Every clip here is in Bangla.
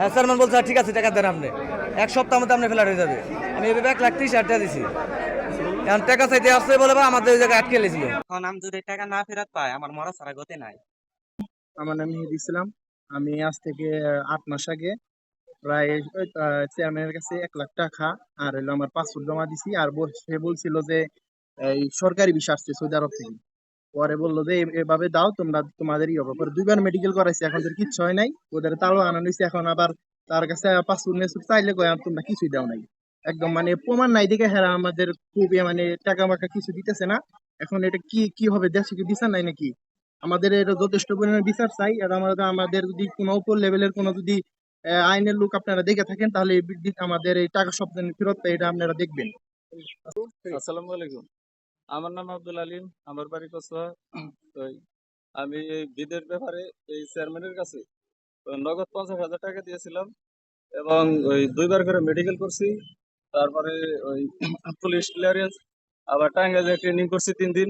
হ্যাঁ স্যার বলছে ঠিক আছে টাকা দেন আপনি। এক সপ্তাহ মধ্যে আপনি ফেলার হয়ে যাবে। আমি এভাবে এক লাখ ত্রিশ হাজার দিছি। এখন টাকা চাইতে আসছে বলে বা আমাদের ওই জায়গায় আটকে লেছিল। এখন আমি যদি টাকা না ফেরত পাই আমার মরা ছাড়া গতি নাই। আমার নাম মেহেদি ইসলাম। আমি আজ থেকে আট মাস আগে প্রায় চেয়ারম্যানের কাছে এক লাখ টাকা আর হলো আমার পাসপোর্ট জমা দিছি। আর সে বলছিল যে এই সরকারি ভিসা আসছে সৌদি আরব থেকে। পরে বলল যে এভাবে দাও, তোমরা তোমাদের ই হবে। পরে দুইবার মেডিকেল করাইছে, এখন তোর কিচ্ছু হয় নাই, ওদের তাড়ো আনা নিছে, এখন আবার তার কাছে পাসপোর্ট মেসুট চাইলে কয় তোমরা কিছুই দাও নাই। একদম মানে প্রমাণ নাই দেখে হ্যাঁ আমাদের খুবই মানে টাকা মাকা কিছু দিতেছে না। এখন এটা কি কি হবে, দেশে কি বিচার নাই নাকি? আমাদের এটা যথেষ্ট পরিমাণে বিচার চাই, আর আমাদের আমাদের যদি কোনো উপর লেভেলের কোনো যদি আইনের লোক আপনারা দেখে থাকেন, তাহলে আমাদের এই টাকা সব ফেরত এটা আপনারা দেখবেন। আসসালামু আলাইকুম। আমার নাম আব্দুল আলিম আমার বাড়ি কসবা। তো আমি এই বিদের ব্যাপারে এই চেয়ারম্যানের কাছে নগদ পঞ্চাশ হাজার টাকা দিয়েছিলাম এবং ওই দুইবার করে মেডিকেল করছি তারপরে ওই পুলিশ ক্লিয়ারেন্স আবার টাঙ্গাইলে ট্রেনিং করছি তিন দিন।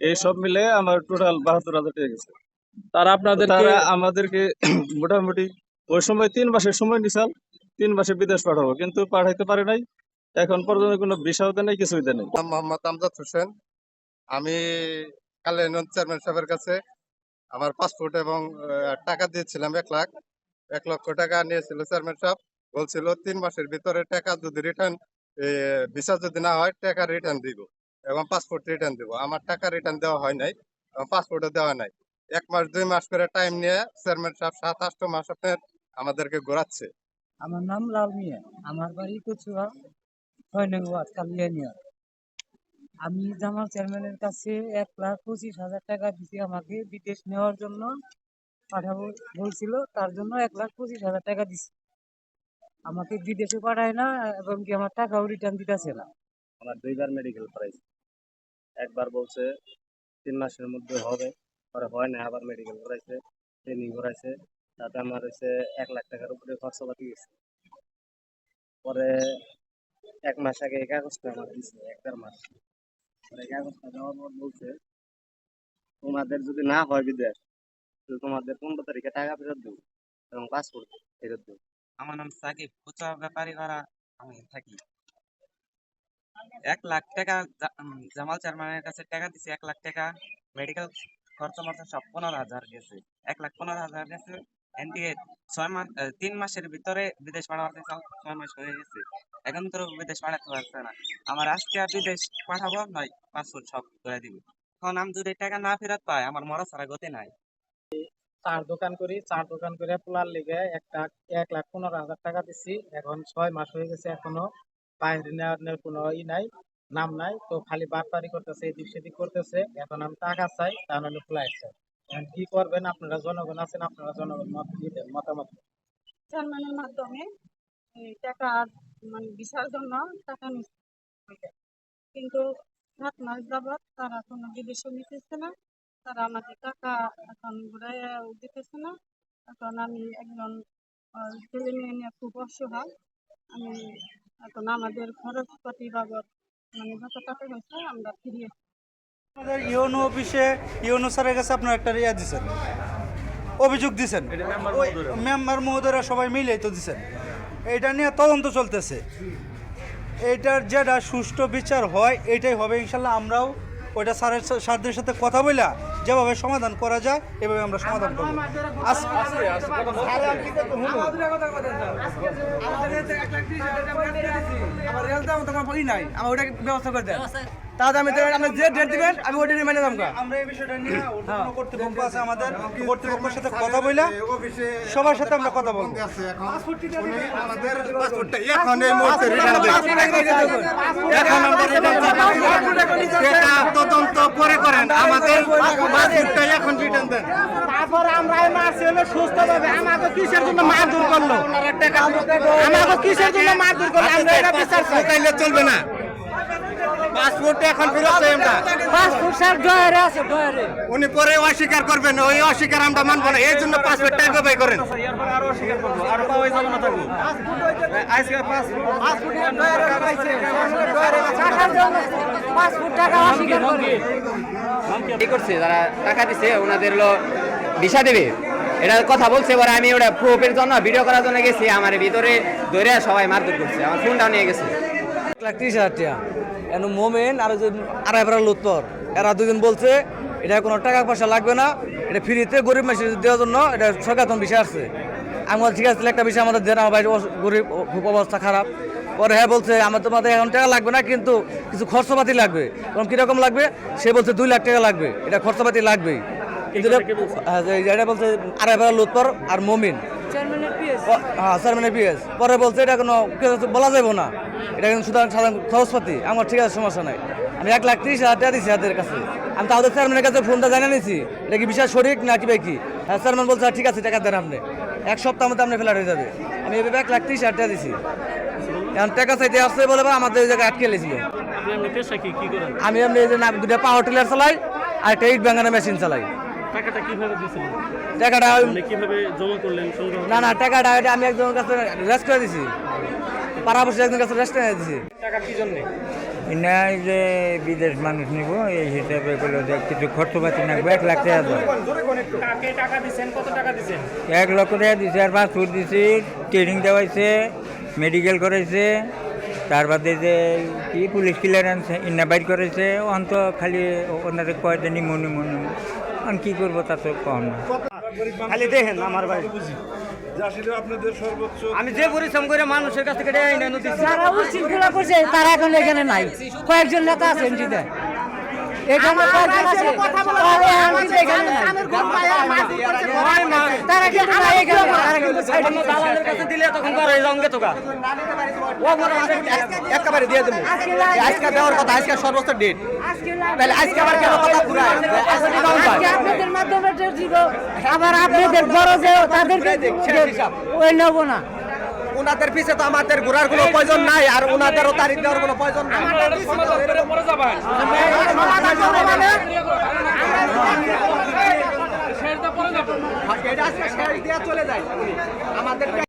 এই সব মিলে আমার টোটাল বাহাত্তর হাজার টাকা গেছে। তারা আপনাদের তারা আমাদেরকে মোটামুটি ওই সময় তিন মাসের সময় নিশাল তিন মাসে বিদেশ পাঠাবো কিন্তু পাঠাইতে পারে নাই। এখন পর্যন্ত কোনো বিষয় দেয় নাই কিছুই দেয় নাই। মোহাম্মদ আমজাদ হোসেন। আমি কালেন চেয়ারম্যান সাহেবের কাছে আমার পাসপোর্ট এবং টাকা দিয়েছিলাম এক লাখ এক লক্ষ টাকা নিয়েছিল চেয়ারম্যান সাহেব। বলছিল তিন মাসের ভিতরে টাকা যদি রিটার্ন ভিসা যদি না হয় টাকা রিটার্ন দিব এবং পাসপোর্ট রিটার্ন দিব। আমার টাকা রিটার্ন দেওয়া হয় নাই এবং পাসপোর্টও দেওয়া নাই। এক মাস দুই মাস করে টাইম নিয়ে চেয়ারম্যান সাহেব সাত আট মাস আপনার আমাদেরকে ঘোরাচ্ছে। আমার নাম লাল মিয়া। আমার বাড়ি কচুয়া। আমি জামাল চেয়ারম্যানের কাছে এক লাখ পঁচিশ হাজার টাকা দিছি আমাকে বিদেশ নেওয়ার জন্য পাঠাবো বলছিল, তার জন্য এক লাখ পঁচিশ হাজার টাকা দিছি। আমাকে বিদেশে পাঠায় না, এবং কি আমার টাকাও রিটার্ন দিতেছে না। আমার দুইবার মেডিকেল করাইছে। একবার বলছে তিন মাসের মধ্যে হবে, পরে হয় না, আবার মেডিকেল করাইছে ট্রেনিং করাইছে, তাতে আমার হচ্ছে এক লাখ টাকার উপরে খরচা পাতি গেছে। পরে এক মাস আগে এই কাগজটা আমার দিছে এক দেড় মাস। পরে এই কাগজটা দেওয়ার পর বলছে, তোমাদের যদি না হয় বিদেশ তোমাদের পনেরো তারিখে টাকা ফেরত দেবো এবং পাসপোর্ট ফেরত দেবো। আমার নাম সাকিব কুচা ব্যাপারী করা আমি থাকি। এক লাখ টাকা জামাল চেয়ারম্যানের কাছে টাকা দিছি, এক লাখ টাকা। মেডিকেল খরচা মরচা সব পনেরো হাজার গেছে। এক লাখ পনেরো হাজার গেছে। ছয় মাস তিন মাসের ভিতরে বিদেশ ছয় মাস হয়ে গেছে। এখন তো বিদেশ পাঠাতে পারছে না। আমার আজকে বিদেশ পাঠাবো নয়, পাসপোর্ট সব করে দিবে। এখন আমি যদি টাকা না ফেরত আমার মরা ছাড়া গতি নাই। চার দোকান করি, চার দোকান করে পোলার লিগে একটা এক লাখ পনেরো হাজার টাকা দিছি। এখন ছয় মাস হয়ে গেছে এখনও। বাইরে নেওয়ার কোনো ই নাই, নাম নাই। তো খালি বাটপারি করতেছে, এদিক সেদিক করতেছে। এখন আমি টাকা চাই তার নাহলে ফ্লাইট চাই। কি করবেন? আপনারা জনগণ আছেন, আপনারা জনগণ মত দেন, মতামত চেয়ারম্যানের মাধ্যমে টাকা মানে ভিসার জন্য টাকা নিচ্ছে। কিন্তু সাত মাস যাবৎ তারা কোনো বিদেশে নিতেছে না। তারা আমাকে টাকা এখন ঘুরাই দিতেছে না। এখন আমি একজন ছেলে মেয়ে নিয়ে খুব অসহায়। আমি এখন আমাদের খরচপাতি বাবদ মানে যত টাকা হয়েছে আমরা ফিরিয়ে আমাদের ইউনো অফিসে ইউনো স্যারের কাছে আপনার একটা ইয়া দিছেন। অভিযোগ দিছেন। ওই মেম্বার মহোদয়রা সবাই মিলেই তো দিছেন। এটা নিয়ে তদন্ত চলতেছে। এইটার যেটা সুষ্ঠু বিচার হয় এটাই হবে। ইনশাল্লাহ আমরাও ওইটা স্যারের স্যারদের সাথে কথা বলে যেভাবে সমাধান করা যায় এভাবে আমরা সমাধান করব। আস- আমার রেল দাম তোমার বলি নাই আমার ওটা ব্যবস্থা করে দেন তাহলে আমি তো- আপনি যে ডেট দিবেন আমি ওটা নিয়ে মেনে দামকা আমরা এই বিষয়টা নিয়ে ঊর্ধ্বতন কর্তৃপক্ষ আছে আমাদের। কর্তৃপক্ষের সাথে কথা সবার সাথে আমরা কথা বলব। এখন। এই মুহূর্তে রিটার্ন এখন আমরা সেটা তদন্ত পরে করেন। আমাদের পাসপোর্টটা এখন রিটার্ন দেন। তারপরে আমরা এই মারছি হলো সুস্থ আমাকে কিসের জন্য মারধর করল? আমাকে কিসের জন্য মারধর করল? আমরা এটা বিচার তাইলে চলবে না। পাসপোর্ট এখন ফেরত চাই আমরা পাসপোর্ট স্যার ডয়ারে আছে ডয়ারে উনি পরে অস্বীকার করবেন ওই অস্বীকার আমরা মানবো না এই জন্য পাসপোর্ট টাকা ব্যয় করেন। পাসপোর্ট টাকা অস্বীকার করে। কি করছে? যারা টাকা দিছে ওনাদের হলো ভিসা দেবে। এটা কথা বলছে এবার আমি ওটা প্রুফের জন্য ভিডিও করার জন্য গেছি আমার ভিতরে ধরে সবাই মারধর করছে আমার ফোনটা নিয়ে গেছে। এক লাখ ত্রিশ হাজার টাকা। এন মোমেন আর ওই আড়াই বেড়া লুৎপর এরা দুজন বলছে এটা কোনো টাকা পয়সা লাগবে না এটা ফ্রিতে গরিব মানুষের দেওয়ার জন্য এটা সচেতন বিষয় আসছে। আমি বলছি, ঠিক আছে একটা বিষয় আমাদের দেন আমার বাইরে গরিব খুব অবস্থা খারাপ। পরে হ্যাঁ বলছে আমার তোমাদের এখন টাকা লাগবে না কিন্তু কিছু খরচপাতি লাগবে। কারণ কীরকম লাগবে? সে বলছে দুই লাখ টাকা লাগবে এটা খরচপাতি লাগবেই। কিন্তু এটা- হ্যাঁ, যে- এটা বলছে আড়াই বেড়া লুৎপর আর মমিন। হ্যাঁ চেয়ারম্যানের পিএস। পরে বলছে এটা কোনো বলা যাবে না। এটা কিন্তু সুতরাং সাধারণ খরচপাতি। আমার ঠিক আছে সমস্যা নাই। আমি এক লাখ তিরিশ হাজার টাকা দিচ্ছি হাতের কাছে। আমি তাদের চেয়ারম্যানের কাছে ফোনটা জানিয়ে নিয়েছি। এটা কি বিষয় সঠিক না কি ভাই কি? হ্যাঁ চেয়ারম্যান বলছে "হ্যাঁ, ঠিক আছে টাকা দেন আপনি। এক সপ্তাহ মধ্যে আপনি ফেলার হয়ে যাবে। আমি এভাবে এক লাখ তিরিশ হাজার টাকা দিচ্ছি এখন টাকা চাইতে আসছে বলে বা আমাদের ওই জায়গায় আটকে লেছিল। আমি আপনি এই যে না- দুটা পাওয়ার টিলার চালাই আর একটা ইট ব্যাঙ্গানোর মেশিন চালাই। টাকাটা কীভাবে দিয়েছিলেন টাকাটা কীভাবে জমা করলেন? না না টাকাটা আমি একজনের কাছে রেস্ট করে দিছি পাড়াপড়শি একজনের কাছে রেস্ট করে দিছি। না এই যে বিদেশ মানুষ নিব এই হিসাবে বলে যে কিছু খরচপাতি লাগবে এক লাখ টাকা টাকা টাকা দিছেন? এক লক্ষ টাকা দিছে আর পাসপোর্ট দিছি ট্রেনিং দেওয়াইছে মেডিকেল করাইছে তার বাদে যে কি পুলিশ ক্লিয়ারেন্স ইন্না বাইর করেছে অন্ত খালি ওনারে কয় যে নিমো নিমো নিমো। আমি কি করব তা তো কম না। খালি দেখেন আমার ভাই। আমি যে পরিশ্রম করে মানুষের কাছ থেকে যারা উশৃঙ্খলা করছে তারা এখন এখানে নাই। কয়েকজন নেতা আছেন এমজিতে। এখানে কয়েকজন আছে। তারা এমজিতে এখানে নাই। তারা কিন্তু নাই এখানে। তারা কিন্তু সাইডে দালালের কাছে দিলে তখন করে যাওঙ্গে তোকা একেবারে দিয়ে দেবো। আজকে দেওয়ার কথা আজকে সর্বোচ্চ ডেট তাহলে আজকে আবার কেন কথা পুরায় আপনাদের মাধ্যমে আবার আপনাদের বড় যে তাদেরকে ওই নেব না। ওনাদের পিছে তো আমাদের ঘোরার কোনো প্রয়োজন নাই আর উনাদেরও তারিখ দেওয়ার কোনো প্রয়োজন নাই। আমাদের